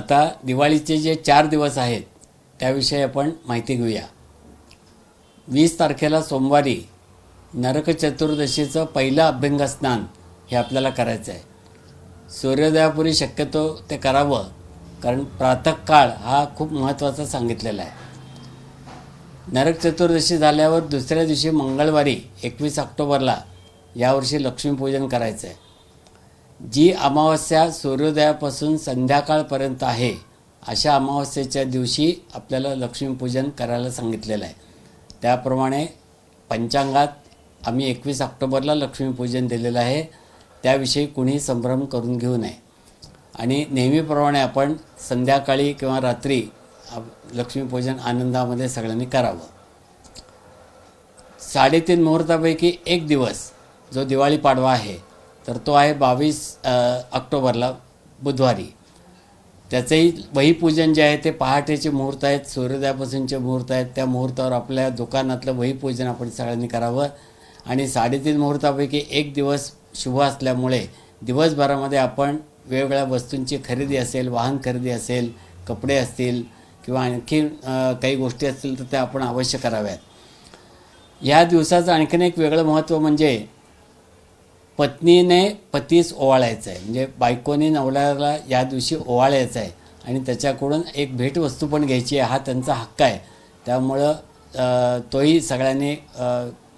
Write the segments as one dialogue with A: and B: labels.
A: आता दिवाळीचे जे चार दिवस आहेत त्याविषयी आपण माहिती घेऊया. वीस तारखेला सोमवारी नरक चतुर्दशीचं पहिलं अभ्यंग स्नान हे आपल्याला करायचं आहे. सूर्योदयापूर्वी शक्यतो ते करावं कारण प्रातःकाळ हा खूप महत्त्वाचा सांगितलेला आहे. नरक चतुर्दशी झाल्यावर दुसऱ्या दिवशी मंगळवारी एकवीस ऑक्टोबरला यावर्षी लक्ष्मीपूजन करायचं आहे. जी अमावस्या सूर्योदयापासून संध्याकाळपर्यंत आहे अशा अमावस्येच्या दिवशी आपल्याला लक्ष्मीपूजन करायला सांगितलेलं आहे. त्याप्रमाणे पंचांगात आम्ही एकवीस ऑक्टोबरला लक्ष्मीपूजन दिलेलं आहे. त्याविषयी कुणीही संभ्रम करून घेऊ नये. आणि नेहमीप्रमाणे आपण संध्याकाळी किंवा रात्री लक्ष्मीपूजन आनंदामध्ये सगळ्यांनी करावं. साडेतीन मुहूर्तापैकी एक दिवस जो दिवाळी पाडवा आहे तर तो आहे बावीस ऑक्टोबरला बुधवारी. त्याचंही वहीपूजन जे आहे ते पहाटेचे मुहूर्त आहेत सूर्योदयापासूनचे मुहूर्त आहेत. त्या मुहूर्तावर आपल्या दुकानातलं वहीपूजन आपण सगळ्यांनी करावं. आणि साडेतीन मुहूर्तापैकी एक दिवस शुभ असल्यामुळे दिवसभरामध्ये आपण वेगवेगळ्या वस्तूंची खरेदी असेल वाहन खरेदी असेल कपडे असतील किंवा आणखी काही गोष्टी असतील तर त्या आपण अवश्य कराव्यात. ह्या दिवसाचं आणखीन एक वेगळं महत्त्व म्हणजे पत्नीने पतीस ओवाळायचं आहे म्हणजे बायकोने नवऱ्याला या दिवशी ओवाळायचं आहे आणि त्याच्याकडून एक भेटवस्तू पण घ्यायची आहे. हा त्यांचा हक्क आहे. त्यामुळं तोही सगळ्यांनी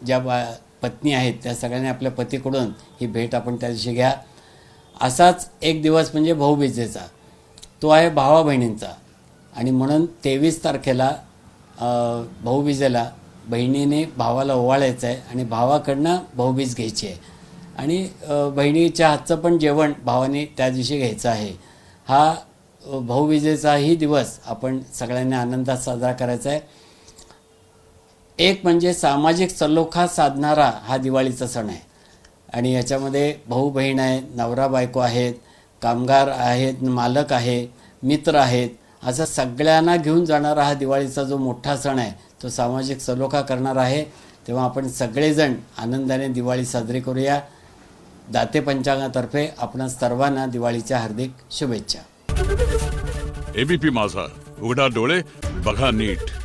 A: ज्या बा पत्नी आहेत त्या सगळ्यांनी आपल्या पतीकडून ही भेट आपण त्या दिवशी घ्या. असाच एक दिवस म्हणजे भाऊबीजेचा तो आहे भावा बहिणींचा. आणि म्हणून तेवीस तारखेला भाऊबीजेला बहिणीने भावाला ओवाळायचं आहे आणि भावाकडनं भाऊबीज घ्यायची आहे. आणि बहिणीच्या हातचं पण जेवण भावाने त्या दिवशी घ्यायचं आहे. हा अ, भाऊबीजेचाही दिवस आपण सगळ्यांनी आनंदात साजरा करायचा आहे. एक म्हणजे सामाजिक सलोखा साधणारा हा दिवाळीचा सण आहे. आणि याच्यामध्ये भाऊ बहीण आहे नवरा बायको आहेत कामगार आहेत मालक आहे मित्र आहेत असं सगळ्यांना घेऊन जाणारा हा दिवाळीचा जो मोठा सण आहे तो सामाजिक सलोखा करणारा आहे. तेव्हा आपण सगळेजण आनंदाने दिवाळी साजरी करूया. दाते पंचांगातर्फे आपण सर्वांना दिवाळीच्या हार्दिक शुभेच्छा.
B: एबीपी माझा. उघडा डोळे बघा नीट.